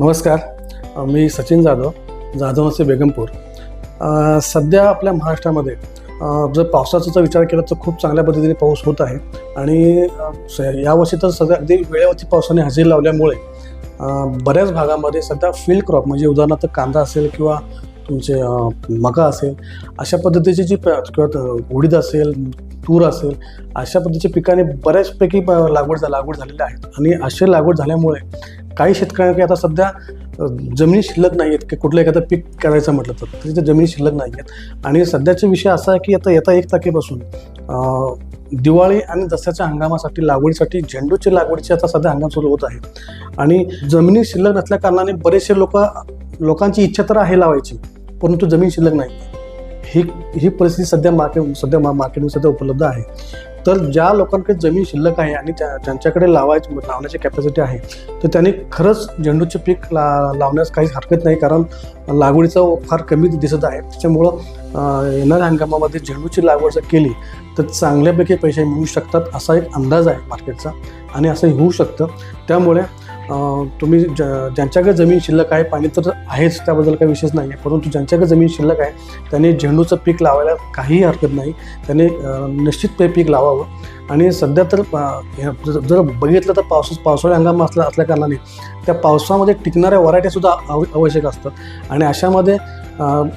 नमस्कार. मी सचिन जाधव जाधव नसे बेगमपूर सध्या आपल्या महाराष्ट्रामध्ये जर पावसाचा जर विचार केला तर खूप चांगल्या पद्धतीने पाऊस होत आहे. आणि यावर्षी तर सध्या अगदी वेळेवरती पावसाने हजेरी लावल्यामुळे बऱ्याच भागामध्ये सध्या फील्ड क्रॉप म्हणजे उदाहरणार्थ कांदा असेल किंवा तुमचे मका असेल अशा पद्धतीची जी प- किंवा त- उडीद असेल तूर असेल अशा पद्धतीच्या पिकाने बऱ्याचपैकी प- लागवड झा- लागवड झालेल्या आहेत आणि असे लागवड झाल्यामुळे काही शेतकऱ्यांकडे आता सध्या जमिनी शिल्लक नाही आहेत की कुठलं एखादं पीक करायचं म्हटलं तर तिथे जमिनी शिल्लक नाही आहेत आणि सध्याचा विषय असा आहे की आता येत्या एक तारखेपासून दिवाळी आणि दसऱ्याच्या हंगामासाठी लागवडीसाठी झेंडूची लागवडीची आता सध्या हंगाम सुरू होत आहे. आणि जमिनी शिल्लक नसल्या कारणाने बरेचसे लोक लोकांची इच्छा तर आहे लावायची परंतु जमीन शिल्लक नाही. ही ही परिस्थिती सध्या मार्केट सध्या मार्केटमध्ये सध्या उपलब्ध आहे. तर ज्या लोकांकडे जमीन शिल्लक आहे आणि त्या ज्यांच्याकडे लावायची लावण्याची कॅपॅसिटी आहे तर त्यांनी खरंच झेंडूचे पीक ला लावण्यास काहीच हरकत नाही. कारण लागवडीचा फार कमी दिसत आहे. त्याच्यामुळं येणाऱ्या हंगामामध्ये झेंडूची लागवड जर केली तर चांगल्यापैकी पैसे मिळू शकतात असा एक अंदाज आहे मार्केटचा आणि असं होऊ शकतं. त्यामुळे तुम्ही ज ज्यांच्याकडे जमीन शिल्लक आहे पाणी तर आहेच त्याबद्दल काही विशेष नाही आहे परंतु ज्यांच्याकडे जमीन शिल्लक आहे त्यांनी झेंडूचं पीक लावायला काहीही हरकत नाही. त्याने निश्चितपणे निश्चित पीक लावावं. आणि सध्या तर जर जर बघितलं तर पावसाच पावसाळी हंगाम असला असल्या कारणाने त्या पावसामध्ये टिकणाऱ्या व्हरायटीसुद्धा आव आवश्यक असतात. आणि अशामध्ये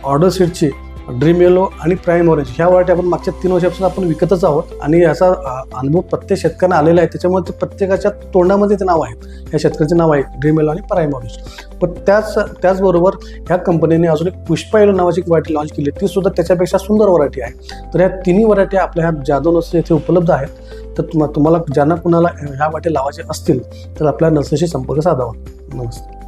ऑर्डर सीटची ड्रीम येलो आणि प्राईम ऑरेंज ह्या वरायटी आपण मागच्या तीन वर्षापासून आपण विकतच आहोत आणि याचा अनुभव प्रत्येक शेतकऱ्यांना आलेला आहे. त्याच्यामुळे ते प्रत्येकाच्या तोंडामध्ये ते नाव आहेत. ह्या शेतकऱ्याचे नाव आहे ड्रीम येलो आणि प्राईम ऑरेंज पण त्याच त्याचबरोबर ह्या कंपनीने अजून एक पुष्पा येलो नावाची एक व्हरायटी लॉन्च केली. ती सुद्धा त्याच्यापेक्षा सुंदर वरायटी आहे. तर ह्या तिन्ही वरायटी आपल्या ह्या जादव नर्सरी येथे उपलब्ध आहेत. तर तुम्हा तुम्हाला ज्यांना कुणाला ह्या वाटे लावायचे असतील तर आपल्या नर्सरीशी संपर्क साधावा. नमस्ते.